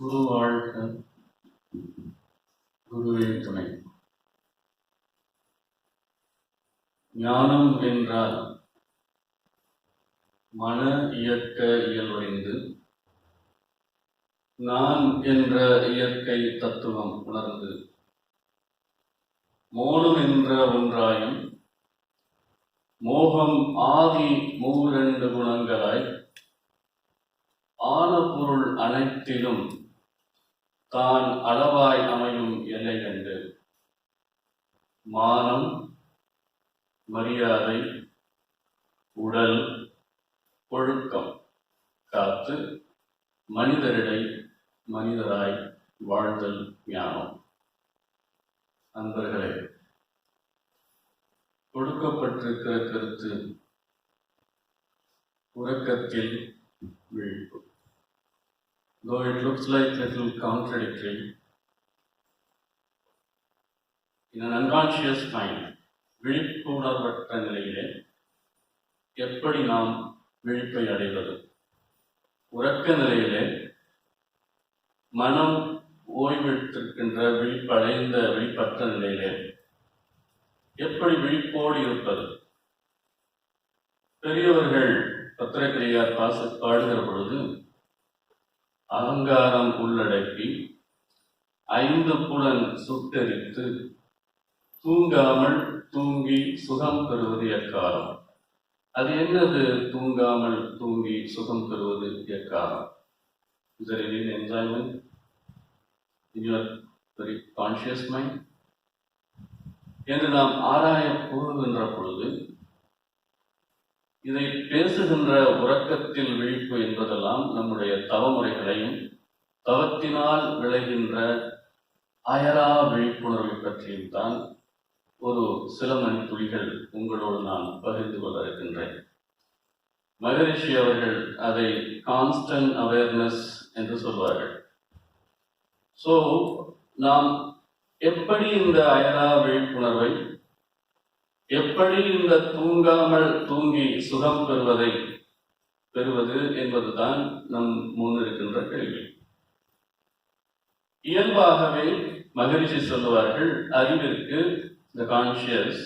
குரு வாழ்க குருவே துணை. ஞானம் என்றால் மன இயக்க இயல்பறிந்து நான் என்ற இயற்கை தத்துவம் உணர்ந்து மோனம் என்ற ஒன்றாயும் மோகம் ஆதி மூவிரண்டு குணங்களாய் ஆன பொருள் அனைத்திலும் தான் அளவாய் அமையும் எல்லை கண்டு. மானம் மரியாதை உடல் ஒழுக்கம் காத்து மனிதரிடை மனிதராய் வாழ்தல் ஞானம். அன்பர்களே கொடுக்கப்பட்டிருக்கிற கருத்து உறக்கத்தில் though it looks like little contradictory in an unconscious mind விழிப்புணர்வற்ற நிலையிலே எப்படி நாம் விழிப்பை அடைவது? உறக்க நிலையிலே மனம் ஓய்வெடுத்திருக்கின்ற விழிப்படைந்த விழிப்பற்ற நிலையிலே எப்படி விழிப்போடு இருப்பது? பெரியவர்கள் பத்திரக்கிரியார் பாச பாடுகிற பொழுது அகங்காரம் உள்ளடக்கி ஐந்து புலன் சுட்டெரித்து தூங்காமல் தூங்கி சுகம் பெறுவது எக்காரம் அது என்னது தூங்காமல் தூங்கி சுகம் பெறுவது எக்காரம் Is there any enjoyment in your very conscious mind? என்று நாம் ஆராய கூறுகின்ற பொழுது இதை பேசுகின்ற உறக்கத்தில் விழிப்பு என்பதெல்லாம் நம்முடைய தவமுறைகளையும் தவத்தினால் விளைகின்ற அயரா விழிப்புணர்வை பற்றியும் தான் ஒரு சில மணி துளிகள் உங்களோடு நான் பகிர்ந்து கொள்ள இருக்கின்றேன். மகரிஷி அவர்கள் அதை கான்ஸ்டன்ட் அவேர்னஸ் என்று சொல்வார்கள். ஸோ நாம் எப்படி இந்த அயரா விழிப்புணர்வை எப்படி இந்த தூங்காமல் தூங்கி சுகம் பெறுவதை பெறுவது என்பதுதான் நம் முன்னிருக்கின்ற கேள்வி. இயல்பாகவே மகிழ்ச்சி சொல்லுவார்கள் அறிவிற்கு த கான்சியஸ்